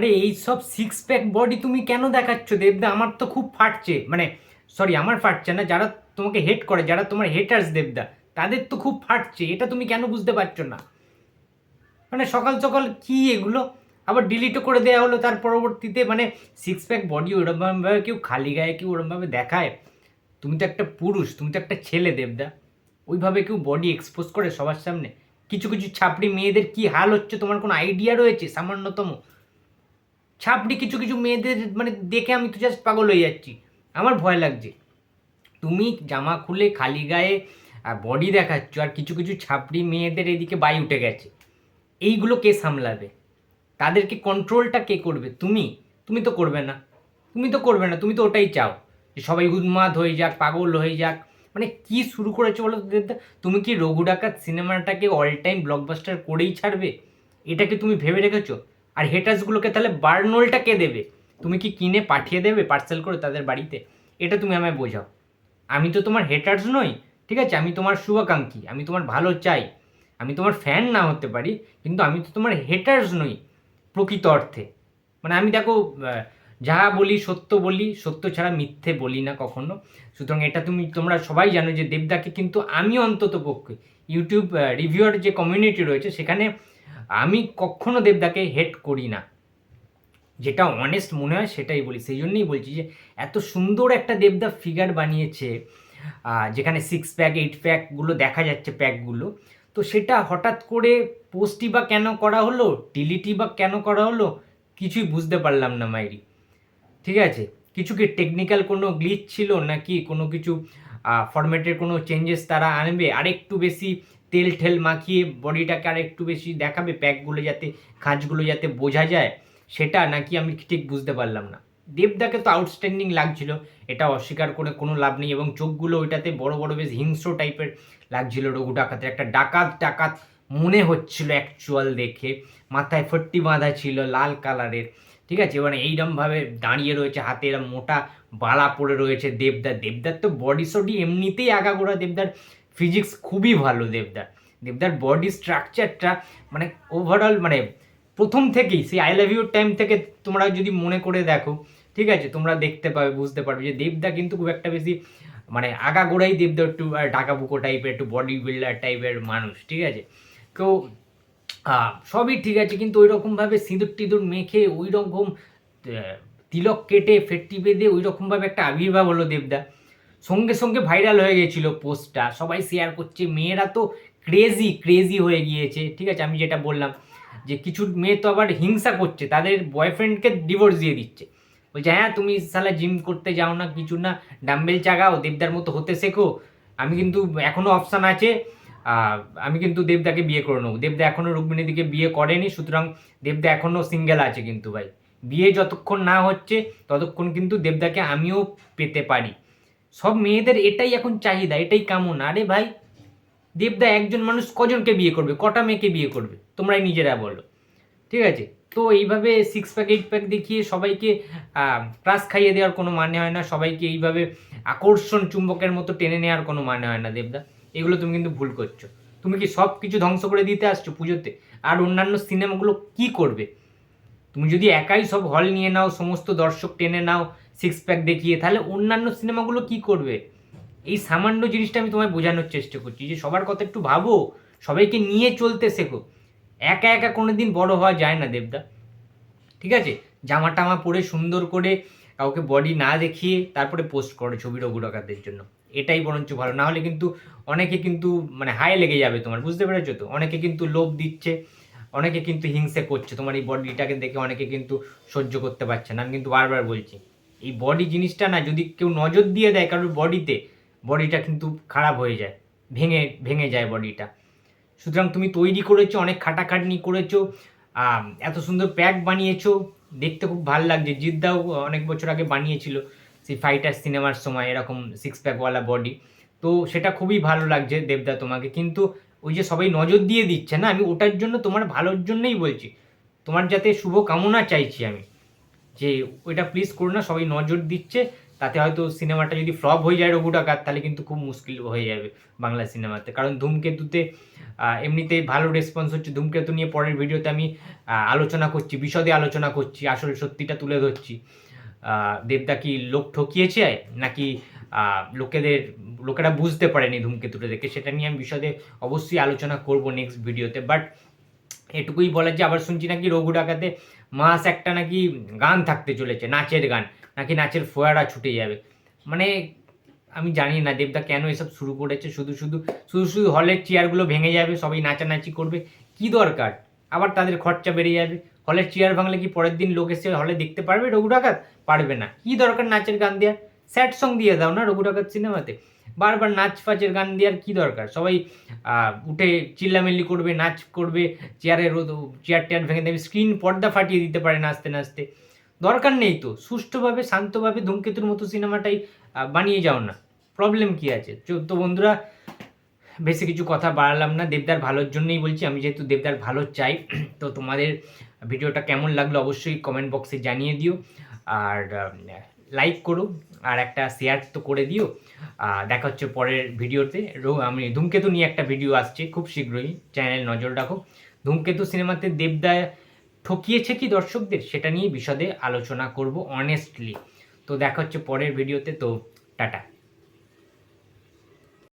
আরে, এই সব সিক্স প্যাক বডি তুমি কেন দেখাচ্ছ? দেবদা, আমার তো খুব ফাটছে। মানে সরি আমার ফাটছে না, যারা তোমাকে হেট করে, যারা তোমার হেটার্স দেবদা, তাদের তো খুব ফাটছে, এটা তুমি কেন বুঝতে পারছ না? মানে সকাল সকাল কি এগুলো? আবার ডিলিটও করে দেওয়া হলো তার পরবর্তীতে মানে সিক্স প্যাক বডি ওরমভাবে কেউ খালি গায়ে, কেউ ওরমভাবে দেখায়? তুমি তো একটা পুরুষ, তুমি তো একটা ছেলে দেবদা। ওইভাবে কেউ বডি এক্সপোজ করে সবার সামনে? কিছু কিছু ছাপড়ি মেয়েদের কি হাল হচ্ছে? তোমার কোনো আইডিয়া রয়েছে, সামান্যতম? ছাপড়ি কিছু কিছু মেয়েদের মানে দেখে আমি তো জাস্ট পাগল হয়ে যাচ্ছি। আমার ভয় লাগছে। তুমি জামা খুলে খালি গায়ে, আর বডি দেখাচ্ছ, আর কিছু কিছু ছাপড়ি মেয়েদের এদিকে বাই উঠে গেছে। এইগুলো কে সামলাবে? তাদেরকে কন্ট্রোলটা কে করবে? তুমি? তুমি তো করবে না। তুমি তো করবে না, তুমি তো ওটাই চাও। যে সবাই উন্মাদ হয়ে যাক, পাগল হয়ে যাক। মানে কি শুরু করেছ বলো তুমি কি রঘু ডাকাত সিনেমাটাকে অল টাইম ব্লকবাস্টার করেই ছাড়বে? এটাকে তুমি ভেবে রেখেছো? আর হেটার্সগুলোকে তাহলে বার্নোলটা কে দেবে? তুমি কি কিনে পাঠিয়ে দেবে পার্সেল করে তাদের বাড়িতে? এটা তুমি আমায় বোঝাও। আমি তো তোমার হেটার্স নই, ঠিক আছে? আমি তোমার শুভাকাঙ্ক্ষী, আমি তোমার ভালো চাই, আমি তোমার ফ্যান না হতে পারি, কিন্তু আমি তো তোমার হেটার্স নই প্রকৃত অর্থে। মানে আমি দেখো যাহা বলি সত্য বলি, সত্য ছাড়া মিথ্যে বলি না কখনো। সুতরাং এটা তুমি, তোমরা সবাই জানো যে দেবদাকে কিন্তু আমি অন্তত পক্ষে ইউটিউব রিভিউয়ার যে কমিউনিটি রয়েছে, সেখানে আমি কখনো দেবদাকে হেট করি না। যেটা অনেস্ট মনে হয় সেটাই বলি। সেই জন্যই বলছি যে, এত সুন্দর একটা দেবদা ফিগার বানিয়েছে যেখানে সিক্স প্যাক এইট প্যাকগুলো দেখা যাচ্ছে প্যাকগুলো তো সেটা হঠাৎ করে পোস্টই বা কেন করা হলো ডিলিটই বা কেন করা হলো, কিছুই বুঝতে পারলাম না মাইরি। ঠিক আছে? কিছু কি টেকনিক্যাল কোনো গ্লিচ ছিল নাকি কোনো কিছু ফরম্যাটের কোনো চেঞ্জেস তারা আনবে? আরেকটু বেশি তেল ঠেল মাখিয়ে বডিটাকে আর একটু বেশি দেখাবে, প্যাকগুলো যাতে, খাঁজগুলো যাতে বোঝা যায়, সেটা নাকি আমি ঠিক বুঝতে পারলাম না। দেবদাকে তো আউটস্ট্যান্ডিং লাগছিল, এটা অস্বীকার করে কোনো লাভ নেই এবং চোখগুলো ওইটাতে বড় বড় বেশ হিংস্র টাইপের লাগছিল। রঘু ডাকাতের একটা ডাকাত ডাকাত মনে হচ্ছিল অ্যাকচুয়াল দেখে, মাথায় ফট্টি বাঁধা ছিল লাল কালারের। ঠিক আছে মানে এইরমভাবে দাঁড়িয়ে রয়েছে, হাতে এরম মোটা বালা পড়ে রয়েছে দেবদার দেবদার তো বডি সডি এমনিতেই আগাগোড়া, দেবদার ফিজিক্স খুবই ভালো দেবদার। দেবদার বডি স্ট্রাকচারটা মানে ওভারঅল মানে প্রথম থেকেই সেই আই লাভ ইউর টাইম থেকে তোমরা যদি মনে করে দেখো ঠিক আছে তোমরা দেখতে পাবে বুঝতে পারবে যে দেবদা কিন্তু খুব একটা বেশি মানে আগাগোড়াই দেবদা একটু আহ, ঢাকা বুকো টাইপের একটু বডি বিল্ডার টাইপের মানুষ ঠিক আছে? তো সবই ঠিক আছে কিন্তু ওই রকমভাবে সিঁদুর টিঁদুর মেখে ওই রকম তিলক কেটে ফেটটি বেঁধে ওই রকমভাবে একটা আবির্ভাব হলো দেবদা। সঙ্গে সঙ্গে ভাইরাল হয়ে গেছিল পোস্টটা সবাই শেয়ার করছে, মেয়েরা তো ক্রেজি ক্রেজি হয়ে গিয়েছে, ঠিক আছে? আমি যেটা বললাম যে কিছু মেয়ে তো আবার হিংসা করছে, তাদের বয়ফ্রেন্ডকে ডিভোর্স দিয়ে দিচ্ছে। বলছে হ্যাঁ তুমি সালা জিম করতে যাও না, কিছু না ডাম্বেল চাগাও, দেবদার মতো হতে শেখো। আমি কিন্তু এখনও অপশান আছে আমি কিন্তু দেবদাকে বিয়ে করে নেব। দেবদা এখনও রুক্মিণীদিকে বিয়ে করেনি, সুতরাং দেবদা এখনও সিঙ্গেল আছে কিন্তু ভাই। বিয়ে যতক্ষণ না হচ্ছে, ততক্ষণ কিন্তু দেবদাকে আমিও পেতে পারি। সব মেয়েদের এটাই এখন চাহিদা, এটাই কামন। আরে ভাই, দেবদা একজন মানুষ কজনকে বিয়ে করবে? কটা মেয়েকে বিয়ে করবে? তোমরাই নিজেরা বলো। ঠিক আছে? তো এইভাবে সিক্স প্যাক এইট প্যাক দেখিয়ে সবাইকে ক্রাশ খাইয়ে দেওয়ার কোনো মানে হয় না। সবাইকে এইভাবে আকর্ষণ চুম্বকের মতো টেনে নেওয়ার কোনো মানে হয় না, দেবদা। এগুলো তুমি কিন্তু ভুল করছ। তুমি কি সব কিছু ধ্বংস করে দিতে আসছো পুজোতে? আর অন্যান্য সিনেমাগুলো কি করবে? তুমি যদি একাই সব হল নিয়ে নাও, সমস্ত দর্শক টেনে নাও সিক্স প্যাক দেখিয়ে, তাহলে অন্যান্য সিনেমাগুলো কি করবে? এই সামান্য জিনিসটা আমি তোমায় বোঝানোর চেষ্টা করছি যে সবার কথা একটু ভাবো, সবাইকে নিয়ে চলতে শেখো। একা একা কোনো দিন বড় হওয়া যায় না, দেবদা। ঠিক আছে? জামা টামা পরে সুন্দর করে কাউকে বডি না দেখিয়ে তারপরে পোস্ট করো ছবি রঘুরাকাতের জন্য। এটাই বরঞ্চ ভালো। না হলে কিন্তু অনেকে কিন্তু মানে হাই লেগে যাবে তোমার, বুঝতে পেরেছ তো? অনেকে কিন্তু লোভ দিচ্ছে, অনেকে কিন্তু হিংসে করছে। তোমার এই বডিটাকে দেখে অনেকে কিন্তু সহ্য করতে পারছে না। আমি কিন্তু বারবার বলছি এই বডি জিনিসটা না যদি কেউ নজর দিয়ে দেয় কারোর বডিতে বডিটা কিন্তু খারাপ হয়ে যায়, ভেঙে ভেঙে যায় বডিটা সুতরাং তুমি তৈরি করেছ, অনেক খাটাখাটনি করেছ এত সুন্দর প্যাক বানিয়েছো, দেখতে খুব ভালো লাগছে। জিদ্দাও অনেক বছর আগে বানিয়েছিল সেই ফাইটার সিনেমার সময়, এরকম সিক্স প্যাকওয়ালা বডি তো সেটা খুবই ভালো লাগছে দেবদা তোমাকে। কিন্তু ওই যে সবাই নজর দিয়ে দিচ্ছে না, আমি ওটার জন্য তোমার ভালোর জন্যই বলছি। তোমার যাতে শুভ কামনা চাইছি আমি। যে ওইটা প্লিজ করো না সবাই নজর দিচ্ছে তাতে হয়তো সিনেমাটা যদি ফ্লপ হয়ে যায় রঘু ডাকাত তাহলে কিন্তু খুব মুশকিল হয়ে যাবে বাংলা সিনেমাতে কারণ ধূমকেতুতে আহ, এমনিতেই ভালো রেসপন্স হচ্ছে। ধূমকেতু নিয়ে পরের ভিডিওতে আমি আলোচনা করছি বিশদে আলোচনা করছি আসল সত্যিটা তুলে ধরছি। দেবদা কি লোক ঠকিয়েছে নাকি লোকেদের লোকেরা বুঝতে পারেনি ধূমকেতুটা দেখে? সেটা নিয়ে আমি বিশদে অবশ্যই আলোচনা করব নেক্সট ভিডিওতে বাট এটুকুই বলার যে আবার শুনছি নাকি রঘু ডাকাতে মাস একটা নাকি গান থাকতে চলেছে, নাচের গান, নাকি নাচের ফোয়ারা ছুটে যাবে। মানে আমি জানি না, দেবদা কেন এসব শুরু করেছে? শুধু শুধু শুধু শুধু হলের চেয়ারগুলো ভেঙে যাবে, সবাই নাচানাচি করবে, কি দরকার? আবার তাদের খরচা বেড়ে যাবে। হলের চেয়ার ভাঙলে কি পরের দিন লোক এসে হলে দেখতে পারবে রঘু ডাকাত? পারবে না। কি দরকার নাচের গান দেওয়ার স্যাড সং দিয়ে দাও না রঘু সিনেমাতে। বারবার নাচ ফাচের গান দেওয়ার কি দরকার? সবাই উঠে চিল্লামিল্লি করবে, নাচ করবে চেয়ারের চেয়ার টেয়ার ভেঙে দেবে, স্ক্রিন পর্দা ফাটিয়ে দিতে পারে নাচতে নাচতে। দরকার নেই তো, সুষ্ঠুভাবে, শান্তভাবে, ধূমকেতুর মতো সিনেমাটাই বানিয়ে যাও না। প্রবলেম কি আছে? তো বন্ধুরা, বেশি কিছু কথা বাড়ালাম না, দেবদার ভালোর জন্যই বলছি, আমি যেহেতু দেবদার ভালো চাই, তো তোমাদের ভিডিওটা কেমন লাগল অবশ্যই কমেন্ট বক্সে জানিয়ে দিও। আর লাইক করো আর একটা শেয়ার তো করে দিও। দেখা হচ্ছে পরের ভিডিওতে। আমি ধূমকেতু নিয়ে একটা ভিডিও আসছে খুব শীঘ্রই। চ্যানেল নজর রাখো। ধূমকেতু সিনেমাতে দেবদা ঠকিয়েছে কি দর্শকদের? সেটা নিয়ে বিশদে আলোচনা করব অনেস্টলি তো দেখা হচ্ছে পরের ভিডিওতে। তো টাটা।